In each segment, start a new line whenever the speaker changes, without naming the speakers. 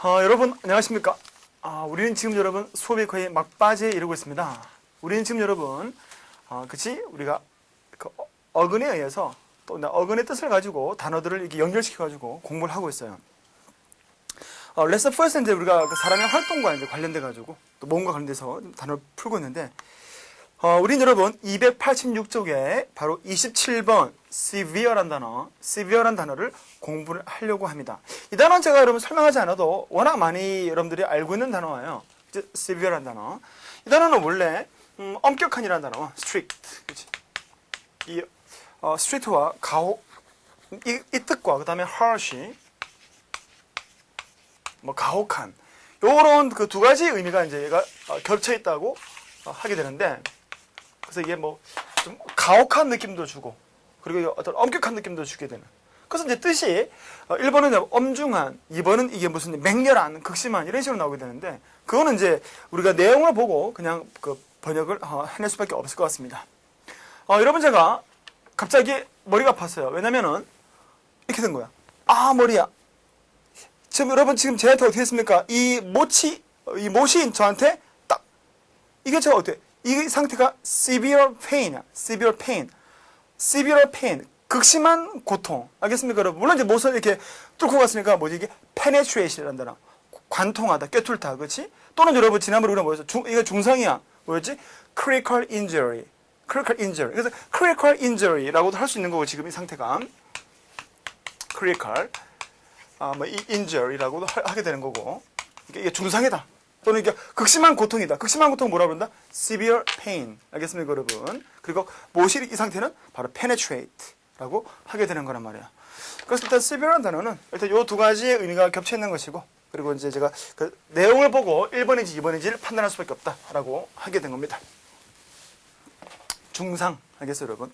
어, 여러분 안녕하십니까? 아, 우리는 지금 여러분 수업이 거의 막바지에 이르고 있습니다. 우리는 지금 여러분, 어, 그치? 우리가 그 어- 어근에 의해서 또 어근의 뜻을 가지고 단어들을 이렇게 연결시켜 가지고 공부를 하고 있어요. 어, 레슨 이제 우리가 그 사람의 활동과 이제 관련돼 가지고 또 몸과 관련돼서 단어를 풀고 있는데 어, 우린 여러분 286쪽에 바로 27번 severe란 단어, severe란 단어를 공부를 하려고 합니다. 이 단어는 제가 여러분 설명하지 않아도 워낙 많이 여러분들이 알고 있는 단어예요. 이제 severe란 단어. 이 단어는 원래 음, 엄격한이라는 단어와 strict, 그렇지? 이 어, strict와 가혹 이, 이 뜻과 그 다음에 harsh, 뭐 가혹한 요런 그 두 가지 의미가 이제 얘가 어, 겹쳐 있다고 어, 하게 되는데 그래서 이게 뭐 좀 가혹한 느낌도 주고 그리고 어떤 엄격한 느낌도 주게 되는. 그래서 이제 뜻이 어, 1번은 엄중한, 2번은 이게 무슨 맹렬한, 극심한 이런 식으로 나오게 되는데 그거는 이제 우리가 내용을 보고 그냥 그 번역을 어, 해낼 수밖에 없을 것 같습니다. 어, 여러분 제가 갑자기 머리가 아팠어요. 왜냐면은 이렇게 된 거야. 아 머리야. 지금 여러분 지금 제한테 어떻게 했습니까? 이 모치 이 모시인 저한테 딱 이게 제가 어때? 이 상태가 severe pain이야. severe pain. severe pain. 극심한 고통. 알겠습니까, 여러분? 물론 이제 못을 이렇게 뚫고 갔으니까 뭐지 이게 penetration이라는 단어. 관통하다, 꿰뚫다, 그렇지? 또는 여러분 지난번에 우리가 뭐였어? 중, 이거 중상이야. 뭐였지? critical injury. critical injury. 그래서 critical injury라고도 할 수 있는 거고 지금 이 상태가 critical 아, 뭐, 이 injury라고도 하, 하게 되는 거고. 이게 중상이다. 또는 이게 극심한 고통이다. 극심한 고통 뭐라 그런다? severe pain. 알겠습니까, 여러분? 그리고 모실 이 상태는 바로 penetrate라고 하게 되는 거란 말이야. 그래서 일단 severe라는 단어는 일단 요 두 가지의 의미가 겹쳐 있는 것이고, 그리고 이제 제가 그 내용을 보고 1번인지 2번인지를 판단할 수밖에 없다라고 하게 된 겁니다. 중상. 알겠어요, 여러분?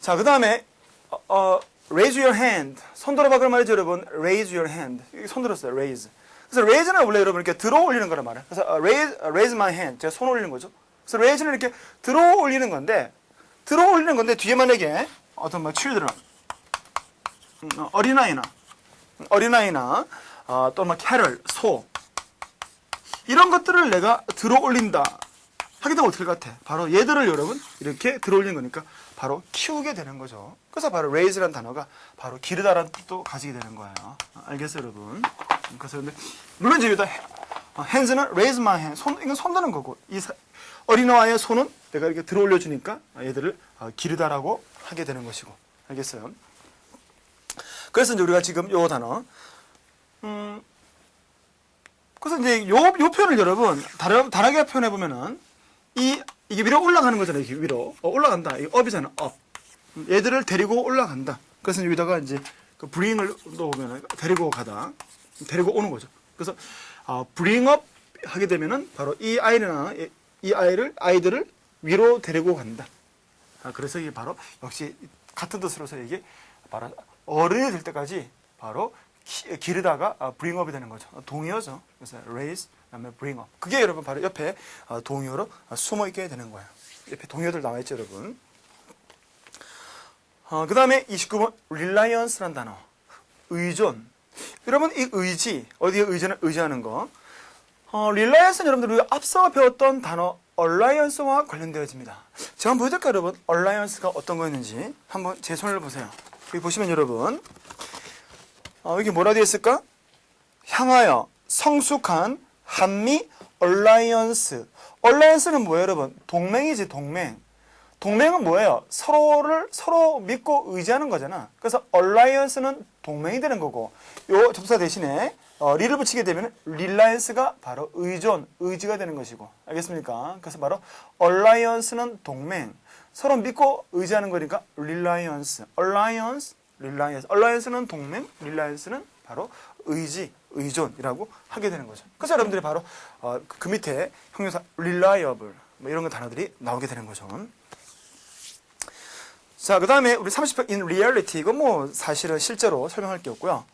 자, 그 다음에, 어, 어, raise your hand. 손 들어 봐, 그런 말이죠, 여러분. raise your hand. 손 들었어요, raise. 그래서 raise는 원래 여러분 이렇게 들어 올리는 거란 말이에요. 그래서 어, raise, 어, raise my hand. 제가 손 올리는 거죠. 그래서 raise는 이렇게 들어 올리는 건데, 들어 올리는 건데, 뒤에 만약에 어떤 뭐 children, 음, 어, 어린아이나, 어린아이나, 어, 또뭐 캐럴, 소, 이런 것들을 내가 들어 올린다. 하게 되면 어떻게 같아? 바로 얘들을 여러분 이렇게 들어 올리는 거니까 바로 키우게 되는 거죠. 그래서 바로 raise라는 단어가 바로 기르다라는 뜻도 가지게 되는 거예요. 아, 알겠어요, 여러분? 그래서 근데 물론 이제 여기다 어, hands는 raise my hand. 손 이건 손 드는 거고 이 사- 어린아이의 손은 내가 이렇게 들어 올려 주니까 얘들을 어, 기르다라고 하게 되는 것이고. 알겠어요? 그래서 이제 우리가 지금 요 단어 음 그래서 이제 요, 요 표현을 여러분 다르, 다르게 표현해 보면은 이 이게 위로 올라가는 거잖아요. 이렇게 위로 어, 올라간다. 이 up. 음, 얘들을 데리고 올라간다. 그래서 여기다가 이제 그 bring을 넣으면 데리고 가다, 데리고 오는 거죠. 그래서 어, bring up 하게 되면은 바로 이 아이나 이, 이 아이를 아이들을 위로 데리고 간다. 아, 그래서 이게 바로 역시 같은 뜻으로서 이게 바로 어른이 될 때까지 바로 기, 기르다가 아, up이 되는 거죠. 동의어죠. 그래서 raise, 그 다음에 bring up. 그게 여러분 바로 옆에 아, 동의어로 아, 숨어 있게 되는 거예요. 옆에 동의어들 나와 있죠, 여러분. 어, 그 다음에 29번 reliance란 단어. 의존. 여러분 이 의지 어디에 의존 의지하는 거? 어, reliance는 여러분들 우리가 앞서 배웠던 단어 alliance와 관련되어집니다. 제가 한번 보여드릴까요, 여러분? alliance가 어떤 거였는지 한번 제 손을 보세요. 여기 보시면 여러분 어, 여기 뭐라 되어 있을까? 향하여 성숙한 한미 alliance. alliance는 뭐예요, 여러분? 동맹이지, 동맹. 동맹은 뭐예요? 서로를 서로 믿고 의지하는 거잖아. 그래서 alliance는 동맹이 되는 거고, 요 접사 대신에 어, 리를 붙이게 되면 reliance가 바로 의존, 의지가 되는 것이고, 알겠습니까? 그래서 바로 alliance는 동맹, 서로 믿고 의지하는 거니까 reliance, alliance, reliance, alliance는 동맹, reliance는 바로 의지, 의존이라고 하게 되는 거죠. 그래서 여러분들이 바로 어, 그- 그 밑에 형용사 reliable 뭐 이런 거 단어들이 나오게 되는 거죠. 자, 그 다음에 우리 30번 in reality 이건 뭐 사실은 실제로 설명할 게 없고요.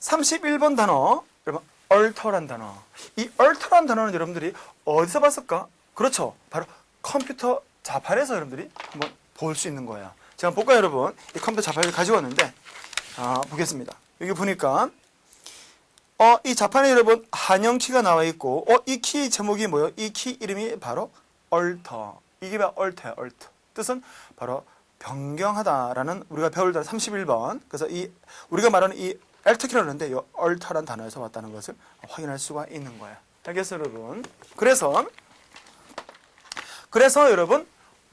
31번 단어 여러분 alter란 단어. 이 alter란 단어는 여러분들이 어디서 봤을까? 그렇죠. 바로 컴퓨터 자판에서 여러분들이 한번 볼 수 있는 거예요. 제가 볼까요, 여러분? 이 컴퓨터 자판을 가지고 왔는데 아, 보겠습니다. 여기 보니까 어, 이 자판에 여러분 한영 키가 나와 있고, 어, 이 키 제목이 뭐예요? 이 키 이름이 바로 alter. 이게 바로 alter, alter. 뜻은 바로 변경하다라는 우리가 배울 단어 31번. 그래서 이 우리가 말하는 이 건데, 이 alter란 단어에서 왔다는 것을 확인할 수가 있는 거예요. 알겠어요, 여러분? 그래서 그래서 여러분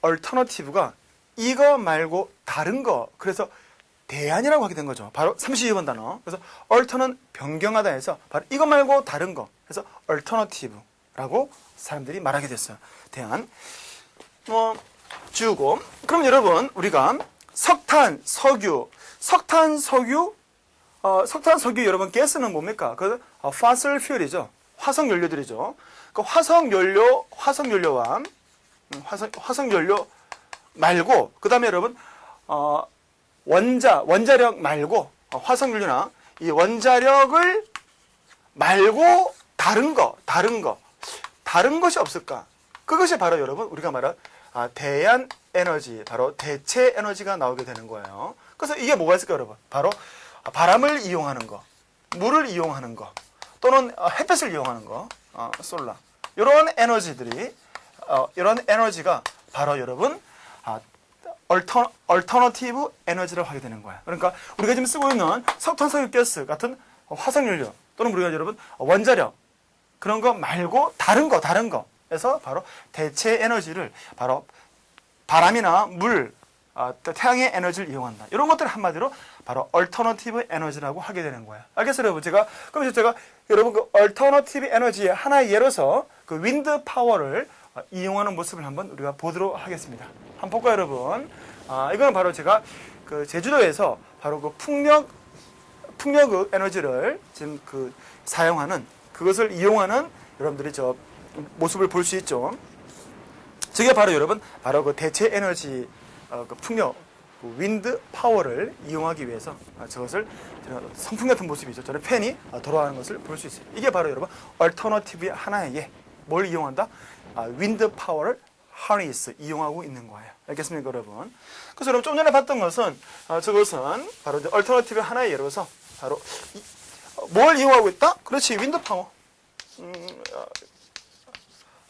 alternative가 이거 말고 다른 거. 그래서 대안이라고 하게 된 거죠. 바로 32번 단어. 그래서 alter는 변경하다 해서 바로 이거 말고 다른 거. 그래서 alternative라고 사람들이 말하게 됐어요. 대안. 뭐 주고. 그럼 여러분 우리가 석탄, 석유, 석탄, 석유, 어, 석탄, 석유 여러분 가스는 뭡니까? 그 어, fossil fuel이죠. 화석 연료들이죠. 그 화석 연료, 화석 연료와 음, 화석 화석 연료 말고 그 다음에 여러분 어, 원자 원자력 말고 어, 화석 연료나 이 원자력을 말고 다른 거 다른 거 다른 것이 없을까? 그것이 바로 여러분 우리가 말한 아, 대안 에너지 바로 대체 에너지가 나오게 되는 거예요. 그래서 이게 뭐가 있을까 여러분? 바로 아, 바람을 이용하는 거, 물을 이용하는 거, 또는 어, 햇볕을 이용하는 거, 어, 솔라 이런 에너지들이 어, 이런 에너지가 바로 여러분 아, 얼터, 얼터너티브 에너지라고 하게 되는 거야. 그러니까 우리가 지금 쓰고 있는 석탄, 석유, 가스 같은 화석연료 또는 우리가 여러분 원자력 그런 거 말고 다른 거, 다른 거에서 바로 대체 에너지를 바로 바람이나 물, 아, 또 태양의 에너지를 이용한다. 이런 것들 한마디로 바로 얼터너티브 에너지라고 하게 되는 거야. 알겠어요, 여러분? 제가 그럼 제가 여러분 그 얼터너티브 에너지의 하나의 예로서 그 윈드 파워를 어, 이용하는 모습을 한번 우리가 보도록 하겠습니다. 한번 볼까요, 여러분? 아, 이거는 바로 제가 그 제주도에서 바로 그 풍력 풍력 에너지를 지금 그 사용하는 그것을 이용하는 여러분들이 저 모습을 볼 수 있죠. 저게 바로 여러분 바로 그 대체 에너지 어, 그 풍력 그 윈드 파워를 이용하기 위해서 아, 저것을 선풍 같은 모습이죠. 저는 팬이 아, 돌아가는 것을 볼 수 있어요. 이게 바로 여러분 얼터너티브의 하나의 뭘 이용한다? 아, 윈드 파워를 harness 이용하고 있는 거예요. 알겠습니까, 여러분? 그래서 여러분 좀 전에 봤던 것은 아, 저것은 바로 이제 얼터너티브 하나의 예로서 바로 이- 어, 뭘 이용하고 있다? 그렇지, 윈드 파워. 음, 어,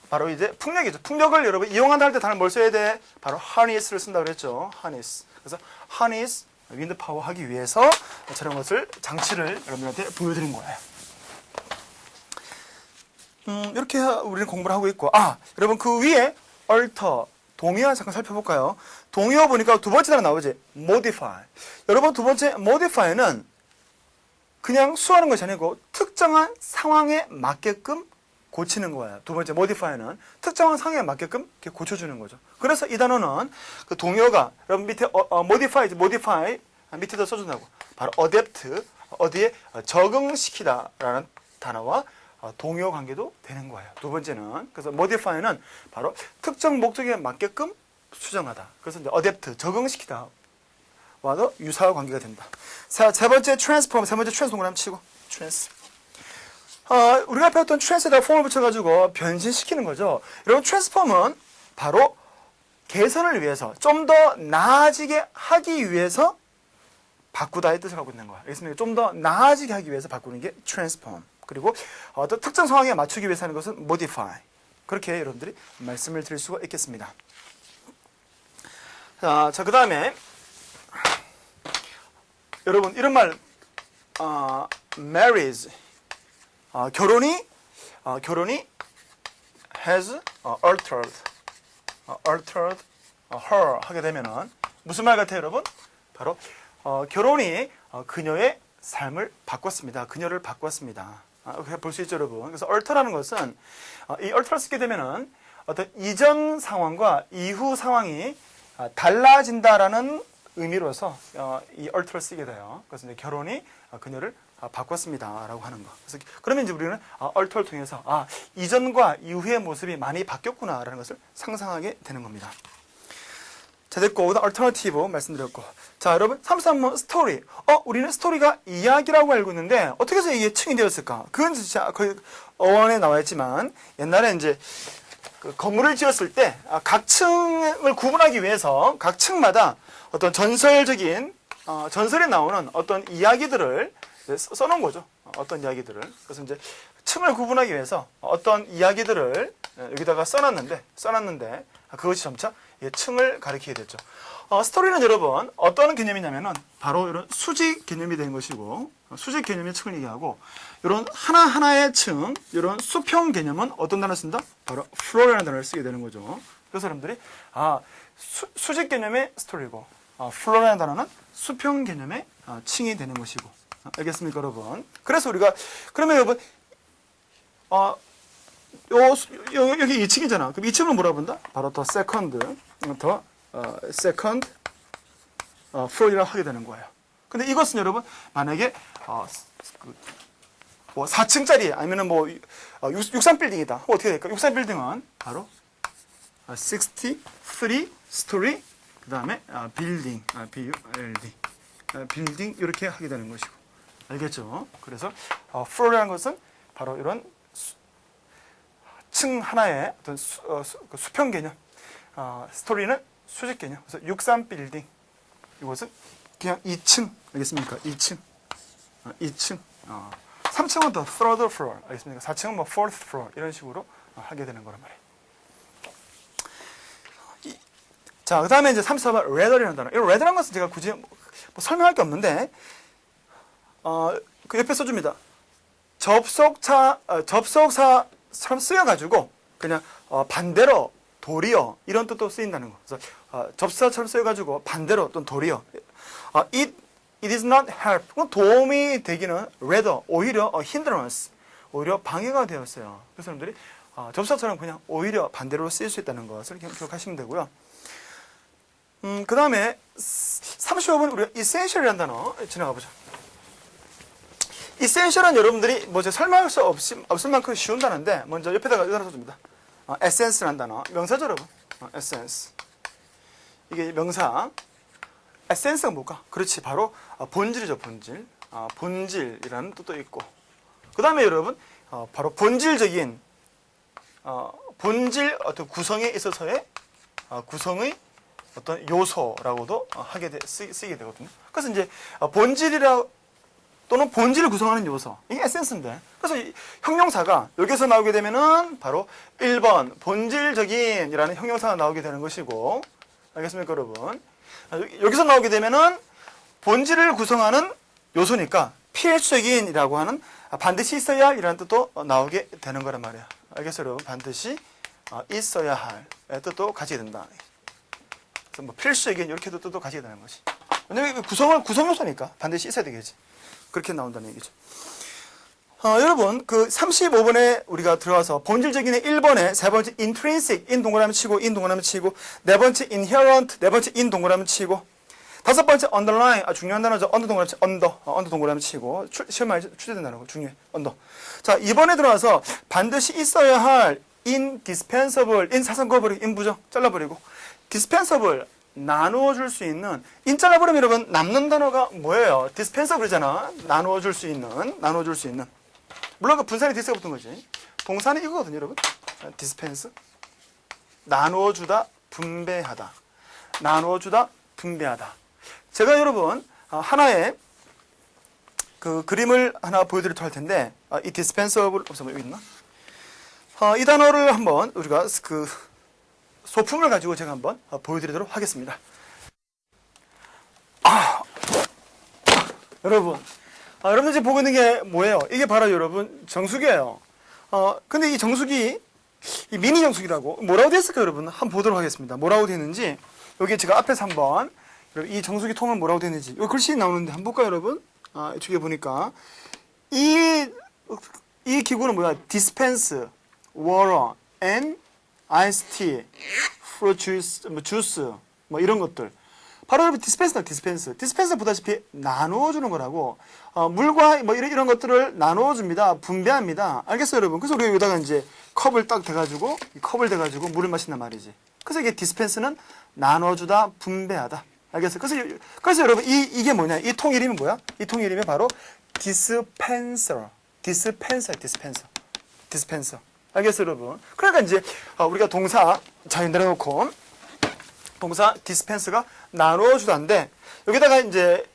바로 이제 풍력이죠. 풍력을 여러분 이용한다 할 때 단어 뭘 써야 돼? 바로 harness를 쓴다 그랬죠. harness. 그래서 harness 윈드 파워 하기 위해서 저런 것을 장치를 여러분한테 보여드린 거예요. 음, 이렇게 우리는 공부를 하고 있고, 아, 여러분 그 위에 alter, 동의어 잠깐 살펴볼까요? 동의어 보니까 두 번째 단어 나오지? modify. 여러분 두 번째 modify는 그냥 수하는 것이 아니고 특정한 상황에 맞게끔 고치는 거예요. 두 번째 modify는 특정한 상황에 맞게끔 이렇게 고쳐주는 거죠. 그래서 이 단어는 그 동의어가 여러분 밑에 어, 어, modify, modify 밑에다 써준다고 바로 adapt 어디에 어, 적응시키다라는 단어와 어, 동의어 관계도 되는 거예요. 두 번째는 그래서 modify는 바로 특정 목적에 맞게끔 수정하다. 그래서 이제 adapt 적응시키다. 와도 유사와 관계가 된다. 자, 세 번째 transform, 세 번째 트랜스 동그라미 치고 트랜스. 어, 우리가 배웠던 트랜스에다 폼을 붙여가지고 변신시키는 거죠. 여러분 트랜스폼은 바로 개선을 위해서 좀 더 나아지게 하기 위해서 바꾸다의 뜻을 갖고 있는 거야. 알겠습니까? 좀 더 나아지게 하기 위해서 바꾸는 게 transform. 그리고 어떤 특정 상황에 맞추기 위해서 하는 것은 modify. 그렇게 여러분들이 말씀을 드릴 수가 있겠습니다. 자, 자, 그 다음에 여러분 이런 말, 어, marriage, 어, 결혼이 어, 결혼이 has 어, altered, 어, altered 어, her 하게 되면은 무슨 말 같아요, 여러분? 바로 어, 결혼이 어, 그녀의 삶을 바꿨습니다. 그녀를 바꿨습니다. 아, 그렇게 볼수 있죠, 여러분. 그래서 alter라는 것은 어, 이 alter를 쓰게 되면은 어떤 이전 상황과 이후 상황이 아, 달라진다라는 의미로서 어, 이 alter를 쓰게 돼요. 그래서 이제 결혼이 어, 그녀를 아, 바꿨습니다라고 하는 거. 그래서 그러면 이제 우리는 아, 얼터를 통해서 아 이전과 이후의 모습이 많이 바뀌었구나라는 것을 상상하게 되는 겁니다. 자 됐고 오늘 얼터너티브 말씀드렸고. 자 여러분 33번 스토리. 어 우리는 스토리가 이야기라고 알고 있는데 어떻게 해서 이게 층이 되었을까? 그건 진짜 거의 어원에 나와 있지만 옛날에 이제 그 건물을 지었을 때 아, 각 층을 구분하기 위해서 각 층마다 어떤 전설적인 어, 전설에 나오는 어떤 이야기들을 써놓은 거죠. 어, 어떤 이야기들을. 그래서 이제 층을 구분하기 위해서 어떤 이야기들을 예, 여기다가 써놨는데 써놨는데 그것이 점차 이 층을 가리키게 되죠. 어, 스토리는 여러분 어떤 개념이냐면은 바로 이런 수직 개념이 되는 것이고 어, 수직 개념의 층을 얘기하고 이런 하나 하나의 층 이런 수평 개념은 어떤 단어를 쓴다? 바로 플로어라는 단어를 쓰게 되는 거죠. 그래서 여러분들이 아 수, 수직 개념의 스토리고 어, 플로어라는 단어는 수평 개념의 어, 층이 되는 것이고 어, 알겠습니까, 여러분? 그래서 우리가 그러면 여러분 어, 요, 수- 요, 여기 2층이잖아. 그럼 2층을 뭐라 부른다? 바로 더 세컨드, 더 어, 세컨드 어, 플로어라고 하게 되는 거예요. 근데 이것은 여러분 만약에 어, 그, 뭐 4층짜리 아니면은 뭐 어, 63 빌딩이다. 어떻게 될까? 63 빌딩은 바로 어, 63 스토리 그 다음에 어, 빌딩, 아, B U L D 어, 빌딩 이렇게 하게 되는 것이고 알겠죠? 그래서 어, 플로어라는 것은 바로 이런 수, 층 하나의 어떤 수, 어, 수, 그 수평 개념, 어, 스토리는 수직 개념. 그래서 63 빌딩 이것은 그냥 2층 알겠습니까? 2층, 어, 2층. 어, 3층은 더 third floor 알겠습니까? 4층은 뭐 fourth floor 이런 식으로 어, 하게 되는 거란 말이에요. 이- 자, 그 다음에 이제 34번 rather이라는 단어. 이 rather라는 것은 제가 굳이 뭐, 뭐 설명할 게 없는데, 어, 그 옆에 써줍니다. 접속차, 어, 접속사처럼 쓰여가지고, 그냥, 어, 반대로, 도리어, 이런 뜻도 쓰인다는 거. 그래서, 어, 접속사처럼 쓰여가지고, 반대로, 또는 도리어. 어, it, it is not help. 도움이 되기는, rather, 오히려, 어, hindrance. 오히려 방해가 되었어요. 그래서 사람들이, 어, 접속사처럼 그냥 오히려 반대로 쓰일 수 있다는 것을 기- 기억하시면 되고요. 음, 그 다음에 35번 우리가 essential이라는 단어 지나가 보죠. essential은 여러분들이 뭐 설명할 수 없이, 없을 만큼 쉬운 단어인데 먼저 옆에다가 하나 써줍니다. 어, essence라는 단어. 명사죠, 여러분. 어, essence. 이게 명사. essence가 뭘까? 그렇지, 바로 어, 본질이죠, 본질. 어, 본질이라는 뜻도 있고. 그 다음에 여러분, 어, 바로 본질적인, 어, 본질 어떤 구성에 있어서의 어, 구성의 어떤 요소라고도 어, 하게 돼, 쓰, 쓰게 되거든요. 그래서 이제 어, 본질이라 또는 본질을 구성하는 요소. 이게 에센스인데. 그래서 이 형용사가 여기서 나오게 되면은 바로 1번 본질적인 이라는 형용사가 나오게 되는 것이고. 알겠습니까 여러분? 아, 여기- 여기서 나오게 되면은 본질을 구성하는 요소니까 필수적인 이라고 하는 아, 반드시 있어야 이라는 뜻도 어, 나오게 되는 거란 말이야. 알겠어요 여러분? 반드시 어, 있어야 할 뜻도 가지게 된다. 그래서 뭐 필수적인 이렇게도 뜻도 가지게 되는 것이. 왜냐면 구성을 구성 요소니까 반드시 있어야 되겠지. 그렇게 나온다는 얘기죠. 어, 여러분 그 35번에 우리가 들어와서 본질적인의 1번에 세 번째 intrinsic 인 동그라미 치고 인 동그라미 치고 네 번째 inherent 네 번째 인 동그라미 치고 다섯 번째 underline 아 중요한 단어죠. 언더 동그라미 치 언더 어, 언더 동그라미 치고 출, 시험에 출제된다는 거 중요해. 언더 자 이번에 들어와서 반드시 있어야 할 indispensable 인 사선 그어버리고 인 부정 잘라버리고 dispensable 나누어 줄 수 있는 인 잘라버리면 여러분 남는 단어가 뭐예요? dispensable이잖아. 나누어 줄 수 있는 나누어 줄 수 있는. 물론 그 분산이 디스가 붙은 거지. 동사는 이거거든요 여러분. dispense. 나누어 주다 분배하다. 나누어 주다 분배하다. 제가 여러분 어, 하나의 그 그림을 하나 보여드리도록 할 텐데 아, 이 dispensable 없어 여기 있나? 어, 이 단어를 한번 우리가 그 소품을 가지고 제가 한번 어, 보여드리도록 하겠습니다. 아, 여러분, 아, 여러분들 지금 보고 있는 게 뭐예요? 이게 바로 여러분 정수기예요. 어, 근데 이 정수기 이 미니 정수기라고 뭐라고 되어 있을까요, 여러분? 한번 보도록 하겠습니다. 뭐라고 되어 있는지 여기 제가 앞에서 한번 이 정수기 통은 뭐라고 있는지 여기 글씨 나오는데 한번 볼까요, 여러분? 아, 이쪽에 보니까 이 이 기구는 뭐야? Fruit juice, 뭐 주스, 뭐 이런 것들. 바로 여러분 디스펜스다 디스펜스. 디스펜스 보다시피 나누어 주는 거라고. 어, 물과 뭐 이런, 이런 것들을 나누어 줍니다. 분배합니다. 알겠어요, 여러분? 그래서 우리가 여기다가 이제 컵을 딱 대가지고 이 컵을 대가지고 물을 마신단 말이지. 그래서 이게 디스펜스는 나누어 주다, 분배하다. 알겠어요? 그래서 여- 그래서 여러분 이 이게 뭐냐? 이 통 이름이 뭐야? 이 통 이름이 바로 디스펜서. 디스펜서, 디스펜서. 디스펜서. 알겠어요, 여러분? 그러니까 이제 어, 우리가 동사 잘 내려놓고 동사 디스펜스가 나누어 주다인데 여기다가 이제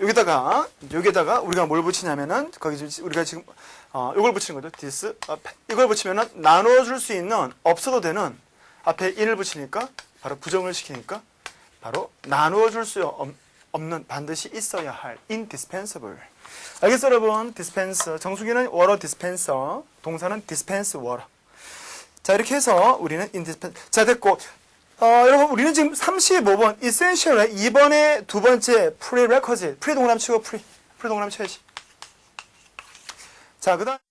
여기다가 여기다가 우리가 뭘 붙이냐면은 거기 우리가 지금 어 이걸 붙이는 거죠. this 어, 이걸 붙이면은 나눠줄 수 있는 없어도 되는 앞에 in을 붙이니까 바로 부정을 시키니까 바로 나누어줄 수 없- 없는 반드시 있어야 할 indispensable. 알겠어 여러분? dispense 정수기는 water dispenser 동사는 dispense water. 자 이렇게 해서 우리는 indispensable 자 됐고 어, 여러분 우리는 지금 35번 essential의 2번의 두 번째 prerequisite pre 동그라미 치고 pre pre 동그라미 쳐야지. 자 그 다음